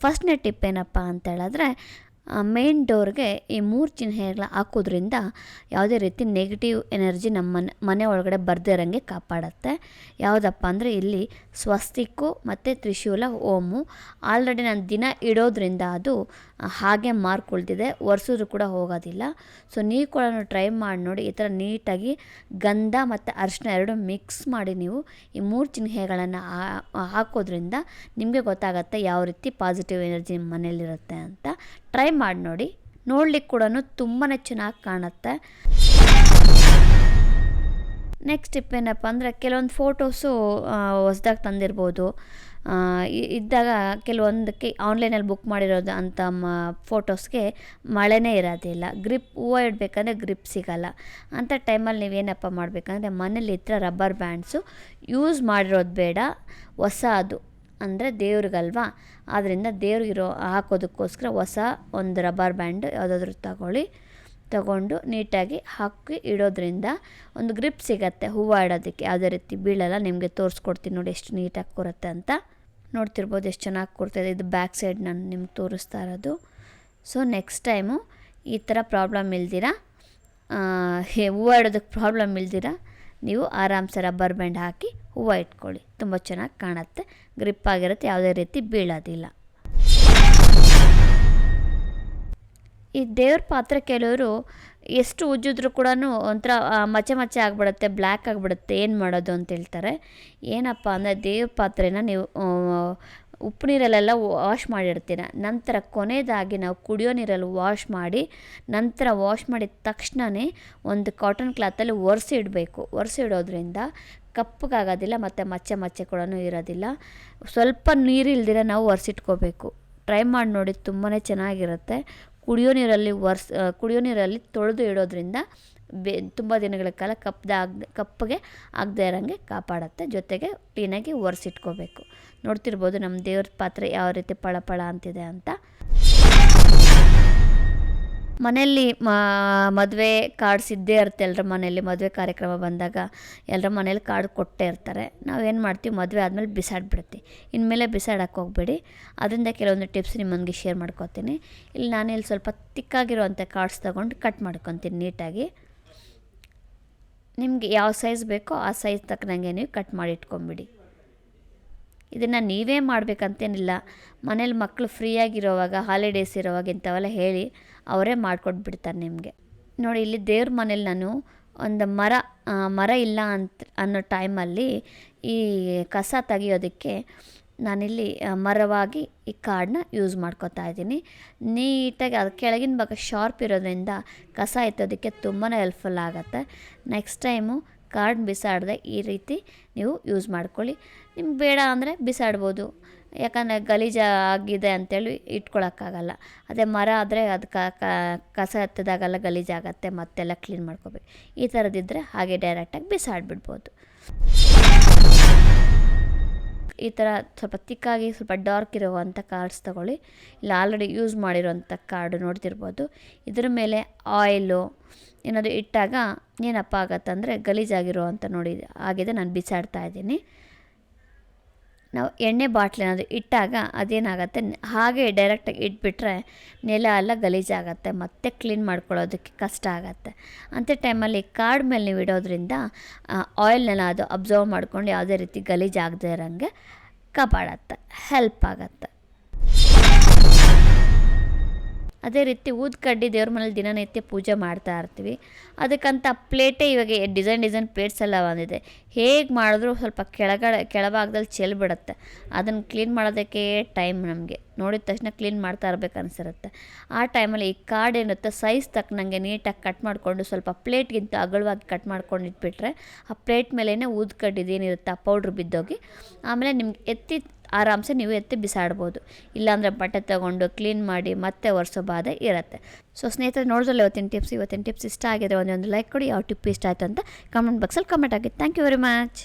ಫಸ್ಟ್ನೇ ಟಿಪ್ ಏನಪ್ಪ ಅಂತ ಹೇಳಿದ್ರೆ ಮೇನ್ ಡೋರ್ಗೆ ಈ ಮೂರು ಚಿಹ್ನೆಗಳ ಹಾಕೋದ್ರಿಂದ ಯಾವುದೇ ರೀತಿ ನೆಗೆಟಿವ್ ಎನರ್ಜಿ ನಮ್ಮ ಮನೆ ಮನೆ ಒಳಗಡೆ ಇರೋಂಗೆ ಕಾಪಾಡುತ್ತೆ. ಯಾವುದಪ್ಪ ಅಂದರೆ ಇಲ್ಲಿ ಸ್ವಸ್ತಿಕ್ಕು ಮತ್ತು ತ್ರಿಶೂಲ ಓಮು. ಆಲ್ರೆಡಿ ನಾನು ದಿನ ಇಡೋದ್ರಿಂದ ಅದು ಹಾಗೆ ಮಾರ್ಕ್ ಉಳಿದಿದೆ ಒರೆಸಿದ್ರು ಕೂಡ ಹೋಗೋದಿಲ್ಲ. ಸೊ ನೀವು ಕೂಡ ಟ್ರೈ ಮಾಡಿ ನೋಡಿ. ಈ ಥರ ನೀಟಾಗಿ ಗಂಧ ಮತ್ತು ಅರಿಶಿನ ಎರಡು ಮಿಕ್ಸ್ ಮಾಡಿ ನೀವು ಈ ಮೂರು ಚಿಹ್ನೆಗಳನ್ನು ಹಾಕೋದ್ರಿಂದ ನಿಮಗೆ ಗೊತ್ತಾಗುತ್ತೆ ಯಾವ ರೀತಿ ಪಾಸಿಟಿವ್ ಎನರ್ಜಿ ನಿಮ್ಮ ಮನೇಲಿರುತ್ತೆ ಅಂತ. ಟ್ರೈ ಮಾಡಿ ನೋಡಿ. ನೋಡ್ಲಿಕ್ಕೆ ಕೂಡ ತುಂಬಾ ಚೆನ್ನಾಗಿ ಕಾಣುತ್ತೆ. ನೆಕ್ಸ್ಟ್ ಟಿಪ್ ಏನಪ್ಪ ಅಂದರೆ ಕೆಲವೊಂದು ಫೋಟೋಸು ಹೊಸ್ದಾಗಿ ತಂದಿರ್ಬೋದು. ಇದ್ದಾಗ ಕೆಲವೊಂದಕ್ಕೆ ಆನ್ಲೈನಲ್ಲಿ ಬುಕ್ ಮಾಡಿರೋದು ಅಂತ ಮ ಫೋಟೋಸ್ಗೆ ಮಳೆನೇ ಇರೋದಿಲ್ಲ ಗ್ರಿಪ್ ಹೂವು ಇಡಬೇಕಂದ್ರೆ ಗ್ರಿಪ್ ಸಿಗಲ್ಲ. ಅಂಥ ಟೈಮಲ್ಲಿ ನೀವೇನಪ್ಪ ಮಾಡಬೇಕಂದ್ರೆ ಮನೇಲಿ ಇದ್ದರೆ ರಬ್ಬರ್ ಬ್ಯಾಂಡ್ಸು ಯೂಸ್ ಮಾಡಿರೋದು ಬೇಡ. ಹೊಸ ಅದು ಅಂದರೆ ದೇವ್ರಿಗಲ್ವಾ? ಆದ್ದರಿಂದ ದೇವ್ರಿಗಿರೋ ಹಾಕೋದಕ್ಕೋಸ್ಕರ ಹೊಸ ಒಂದು ರಬ್ಬರ್ ಬ್ಯಾಂಡ್ ಯಾವುದಾದ್ರೂ ತಗೊಳ್ಳಿ. ತಗೊಂಡು ನೀಟಾಗಿ ಹಾಕಿ ಇಡೋದ್ರಿಂದ ಒಂದು ಗ್ರಿಪ್ ಸಿಗತ್ತೆ, ಹೂವು ಇಡೋದಕ್ಕೆ ಯಾವುದೇ ರೀತಿ ಬೀಳಲ್ಲ, ನಿಮಗೆ ತೋರಿಸ್ಕೊಡ್ತೀನಿ ನೋಡಿ ಎಷ್ಟು ನೀಟಾಗಿ ಕೂರುತ್ತೆ ಅಂತ. ನೋಡ್ತಿರ್ಬೋದು ಎಷ್ಟು ಚೆನ್ನಾಗಿ ಕೊಡ್ತಾಯಿದೆ ಇದು. ಬ್ಯಾಕ್ ಸೈಡ್ ನಾನು ನಿಮ್ಗೆ ತೋರಿಸ್ತಾ ಇರೋದು. ಸೊ ನೆಕ್ಸ್ಟ್ ಟೈಮು ಈ ಥರ ಪ್ರಾಬ್ಲಮ್ ಇಲ್ದಿರ? ಹೂವು ಇಡೋದಕ್ಕೆ ಪ್ರಾಬ್ಲಮ್ ಇಲ್ದಿರ? ನೀವು ಆರಾಮ್ಸೆ ರಬ್ಬರ್ ಬ್ಯಾಂಡ್ ಹಾಕಿ ಹೂವು ಇಟ್ಕೊಳ್ಳಿ. ತುಂಬ ಚೆನ್ನಾಗಿ ಕಾಣುತ್ತೆ. ಗ್ರಿಪ್ ಆಗಿರುತ್ತೆ, ಯಾವುದೇ ರೀತಿ ಬೀಳೋದಿಲ್ಲ. ಈ ದೇವ್ರ ಪಾತ್ರ ಕೆಲವರು ಎಷ್ಟು ಉಜ್ಜಿದ್ರು ಕೂಡ ಒಂಥರ ಮಚ್ಚೆ ಮಚ್ಚೆ ಆಗಿಬಿಡುತ್ತೆ, ಬ್ಲ್ಯಾಕ್ ಆಗಿಬಿಡುತ್ತೆ, ಏನು ಮಾಡೋದು ಅಂತ ಹೇಳ್ತಾರೆ. ಏನಪ್ಪ ಅಂದರೆ ದೇವ್ರ ಪಾತ್ರೆನ ನೀವು ಉಪ್ಪು ನೀರಲ್ಲೆಲ್ಲ ವಾಶ್ ಮಾಡಿರ್ತೀರ. ನಂತರ ಕೊನೆಯದಾಗಿ ನಾವು ಕುಡಿಯೋ ನೀರಲ್ಲಿ ವಾಶ್ ಮಾಡಿ, ನಂತರ ವಾಶ್ ಮಾಡಿದ ತಕ್ಷಣವೇ ಒಂದು ಕಾಟನ್ ಕ್ಲಾತಲ್ಲಿ ಒರೆಸಿ ಇಡಬೇಕು. ಒರೆಸಿ ಇಡೋದ್ರಿಂದ ಕಪ್ಪಗಾಗೋದಿಲ್ಲ ಮತ್ತು ಮಚ್ಚೆ ಮಚ್ಚೆ ಕೂಡ ಇರೋದಿಲ್ಲ. ಸ್ವಲ್ಪ ನೀರು ಇಲ್ದಿರ ನಾವು ಒರೆಸಿಟ್ಕೋಬೇಕು. ಟ್ರೈ ಮಾಡಿ ನೋಡಿ ತುಂಬಾ ಚೆನ್ನಾಗಿರುತ್ತೆ. ಕುಡಿಯೋ ನೀರಲ್ಲಿ ಒರ್ಸ್ ಕುಡಿಯೋ ನೀರಲ್ಲಿ ತೊಳೆದು ಇಡೋದ್ರಿಂದ ಬೆ, ತುಂಬ ದಿನಗಳ ಕಾಲ ಕಪ್ಪದ ಆಗ ಕಪ್ಪಗೆ ಆಗದೆ ಇರೋಂಗೆ ಕಾಪಾಡುತ್ತೆ. ಜೊತೆಗೆ ಕ್ಲೀನಾಗಿ ಒರೆಸಿಟ್ಕೋಬೇಕು. ನೋಡ್ತಿರ್ಬೋದು ನಮ್ಮ ದೇವ್ರ ಪಾತ್ರೆ ಯಾವ ರೀತಿ ಪಳ ಅಂತಿದೆ ಅಂತ. ಮನೆಯಲ್ಲಿ ಮದುವೆ ಕಾರ್ಡ್ಸ್ ಇದ್ದೇ ಇರುತ್ತೆ ಎಲ್ಲರ ಮನೆಯಲ್ಲಿ ಮದುವೆ ಕಾರ್ಯಕ್ರಮ ಬಂದಾಗ. ಎಲ್ಲರ ಮನೇಲಿ ಕಾರ್ಡ್ ಕೊಟ್ಟೇ ಇರ್ತಾರೆ. ನಾವೇನು ಮಾಡ್ತೀವಿ, ಮದುವೆ ಆದಮೇಲೆ ಬಿಸಾಡ್ಬಿಡ್ತೀವಿ ಇನ್ಮೇಲೆ ಬಿಸಾಡಕ್ಕೆ ಹೋಗಬೇಡಿ. ಅದರಿಂದ ಕೆಲವೊಂದು ಟಿಪ್ಸ್ ನಿಮ್ಮೊಂದಿಗೆ ಶೇರ್ ಮಾಡ್ಕೊತೀನಿ. ಇಲ್ಲಿ ನಾನು ಇಲ್ಲಿ ಸ್ವಲ್ಪ ತಿಕ್ಕಾಗಿರುವಂಥ ಕಾರ್ಡ್ಸ್ ತೊಗೊಂಡು ಕಟ್ ಮಾಡ್ಕೊತೀನಿ ನೀಟಾಗಿ. ನಿಮಗೆ ಯಾವ ಸೈಜ್ ಬೇಕೋ ಆ ಸೈಜ್ ತಕ್ಕನಂಗೆ ನೀವು ಕಟ್ ಮಾಡಿ ಇಟ್ಕೊಂಬಿಡಿ. ಇದನ್ನು ನೀವೇ ಮಾಡಬೇಕಂತೇನಿಲ್ಲ. ಮನೇಲಿ ಮಕ್ಕಳು ಫ್ರೀಯಾಗಿರೋವಾಗ ಹಾಲಿಡೇಸ್ ಇರೋವಾಗ ಇಂಥವೆಲ್ಲ ಹೇಳಿ ಅವರೇ ಮಾಡಿಕೊಟ್ಬಿಡ್ತಾರೆ ನಿಮಗೆ. ನೋಡಿ, ಇಲ್ಲಿ ದೇವ್ರ ಮನೇಲಿ ನಾನು ಒಂದು ಮರ ಮರ ಇಲ್ಲ ಅಂತ, ಅನ್ನೋ ಟೈಮಲ್ಲಿ ಈ ಕಸ ತೆಗಿಯೋದಕ್ಕೆ ನಾನಿಲ್ಲಿ ಮರವಾಗಿ ಈ ಕಾರ್ಡ್ನ ಯೂಸ್ ಮಾಡ್ಕೋತಾ ಇದ್ದೀನಿ. ನೀಟಾಗಿ ಅದು ಕೆಳಗಿನ ಭಾಗ ಶಾರ್ಪ್ ಇರೋದ್ರಿಂದ ಕಸ ಎತ್ತೋದಕ್ಕೆ ತುಂಬಾ ಹೆಲ್ಪ್ಫುಲ್ ಆಗುತ್ತೆ. ನೆಕ್ಸ್ಟ್ ಟೈಮು ಕಾರ್ಡ್ ಬಿಸಾಡದೆ ಈ ರೀತಿ ನೀವು ಯೂಸ್ ಮಾಡ್ಕೊಳ್ಳಿ. ನಿಮ್ಗೆ ಬೇಡ ಅಂದರೆ ಬಿಸಾಡ್ಬೋದು. ಯಾಕಂದರೆ ಗಲೀಜ ಆಗಿದೆ ಅಂತೇಳಿ ಇಟ್ಕೊಳಕ್ಕಾಗಲ್ಲ. ಅದೇ ಮರ ಆದರೆ ಅದು ಕಸ ಹತ್ತಿದಾಗೆಲ್ಲ ಗಲೀಜಾಗತ್ತೆ ಮತ್ತೆಲ್ಲ ಕ್ಲೀನ್ ಮಾಡ್ಕೋಬೇಕು. ಈ ಥರದಿದ್ದರೆ ಹಾಗೆ ಡೈರೆಕ್ಟಾಗಿ ಬಿಸಾಡ್ಬಿಡ್ಬೋದು. ಈ ಥರ ಸ್ವಲ್ಪ ತಿಕ್ಕಾಗಿ ಸ್ವಲ್ಪ ಡಾರ್ಕ್ ಇರುವಂಥ ಕಾರ್ಡ್ಸ್ ತಗೊಳ್ಳಿ. ಇಲ್ಲ, ಆಲ್ರೆಡಿ ಯೂಸ್ ಮಾಡಿರೋಂಥ ಕಾರ್ಡು ನೋಡ್ತಿರ್ಬೋದು. ಇದ್ರ ಮೇಲೆ ಆಯಿಲು ಏನಾದರೂ ಇಟ್ಟಾಗ ಏನಪ್ಪ ಆಗತ್ತಂದರೆ ಗಲೀಜಾಗಿರೋ ಅಂತ ನೋಡಿ, ಆಗಿದೆ, ನಾನು ಬಿಸಾಡ್ತಾ ಇದ್ದೀನಿ. ನಾವು ಎಣ್ಣೆ ಬಾಟ್ಲ್ ಏನಾದರೂ ಇಟ್ಟಾಗ ಅದೇನಾಗುತ್ತೆ, ಹಾಗೆ ಡೈರೆಕ್ಟಾಗಿ ಇಟ್ಬಿಟ್ರೆ ನೆಲ ಎಲ್ಲ ಗಲೀಜಾಗತ್ತೆ, ಮತ್ತೆ ಕ್ಲೀನ್ ಮಾಡ್ಕೊಳ್ಳೋದಕ್ಕೆ ಕಷ್ಟ ಆಗುತ್ತೆ. ಅಂಥ ಟೈಮಲ್ಲಿ ಕಾರ್ಡ್ ಮೇಲೆ ನೀವು ಇಡೋದ್ರಿಂದ ಆಯಿಲ್ನೆಲ್ಲ ಅದು ಅಬ್ಸರ್ವ್ ಮಾಡ್ಕೊಂಡು ಯಾವುದೇ ರೀತಿ ಗಲೀಜಾಗದೇ ಇರೋಂಗೆ ಕಾಪಾಡತ್ತೆ ಹೆಲ್ಪ್ ಆಗತ್ತೆ. ಅದೇ ರೀತಿ ಊದ್ ಕಡ್ಡಿ ದೇವ್ರ ಮನೇಲಿ ದಿನನಿತ್ಯ ಪೂಜೆ ಮಾಡ್ತಾ ಇರ್ತೀವಿ. ಅದಕ್ಕಂತ ಪ್ಲೇಟೇ ಇವಾಗ ಡಿಸೈನ್ ಡಿಸೈನ್ ಪ್ಲೇಟ್ಸ್ ಎಲ್ಲ ಬಂದಿದೆ. ಹೇಗೆ ಮಾಡಿದ್ರೂ ಸ್ವಲ್ಪ ಕೆಳಗಡೆ, ಕೆಳಭಾಗದಲ್ಲಿ ಚೆಲ್ಬಿಡುತ್ತೆ ಅದನ್ನು ಕ್ಲೀನ್ ಮಾಡೋದಕ್ಕೆ ಟೈಮ್ ನಮಗೆ. ನೋಡಿದ ತಕ್ಷಣ ಕ್ಲೀನ್ ಮಾಡ್ತಾ ಇರಬೇಕು ಅನಿಸಿರುತ್ತೆ. ಆ ಟೈಮಲ್ಲಿ ಈ ಕಾರ್ಡ್ ಏನಿರುತ್ತೆ, ಸೈಜ್ ತಕ್ಕನಂಗೆ ನೀಟಾಗಿ ಕಟ್ ಮಾಡಿಕೊಂಡು ಸ್ವಲ್ಪ ಪ್ಲೇಟ್ಗಿಂತ ಅಗಲವಾಗಿ ಕಟ್ ಮಾಡ್ಕೊಂಡು ಇಟ್ಬಿಟ್ರೆ, ಆ ಪ್ಲೇಟ್ ಮೇಲೇ ಊದ್ಕಡ್ಡಿದೇನಿರುತ್ತೆ ಆ ಪೌಡ್ರ್ ಬಿದ್ದೋಗಿ, ಆಮೇಲೆ ನಿಮ್ಗೆ ಎತ್ತಿ ಆರಾಮ್ಸೆ ನೀವು ಎತ್ತಿ ಬಿಸಾಡ್ಬೋದು. ಇಲ್ಲಾಂದರೆ ಬಟ್ಟೆ ತೊಗೊಂಡು ಕ್ಲೀನ್ ಮಾಡಿ ಮತ್ತೆ ಒರೆಸೋ ಬಾಧೆ ಇರುತ್ತೆ. ಸೊ ಸ್ನೇಹಿತರೆ, ನೋಡಿದ್ರಲ್ಲ ಇವತ್ತಿನ ಟಿಪ್ಸ್ ಇವತ್ತಿನ ಟಿಪ್ಸ್ ಇಷ್ಟ ಆಗಿದೆ ಒಂದೊಂದು ಲೈಕ್ ಕೊಡಿ. ಯಾವ ಟಿಪ್ ಇಷ್ಟ ಆಯಿತು ಅಂತ ಕಮೆಂಟ್ ಬಾಕ್ಸಲ್ಲಿ ಕಮೆಂಟ್ ಆಗಿ ಥ್ಯಾಂಕ್ ಯು ವೆರಿ ಮಚ್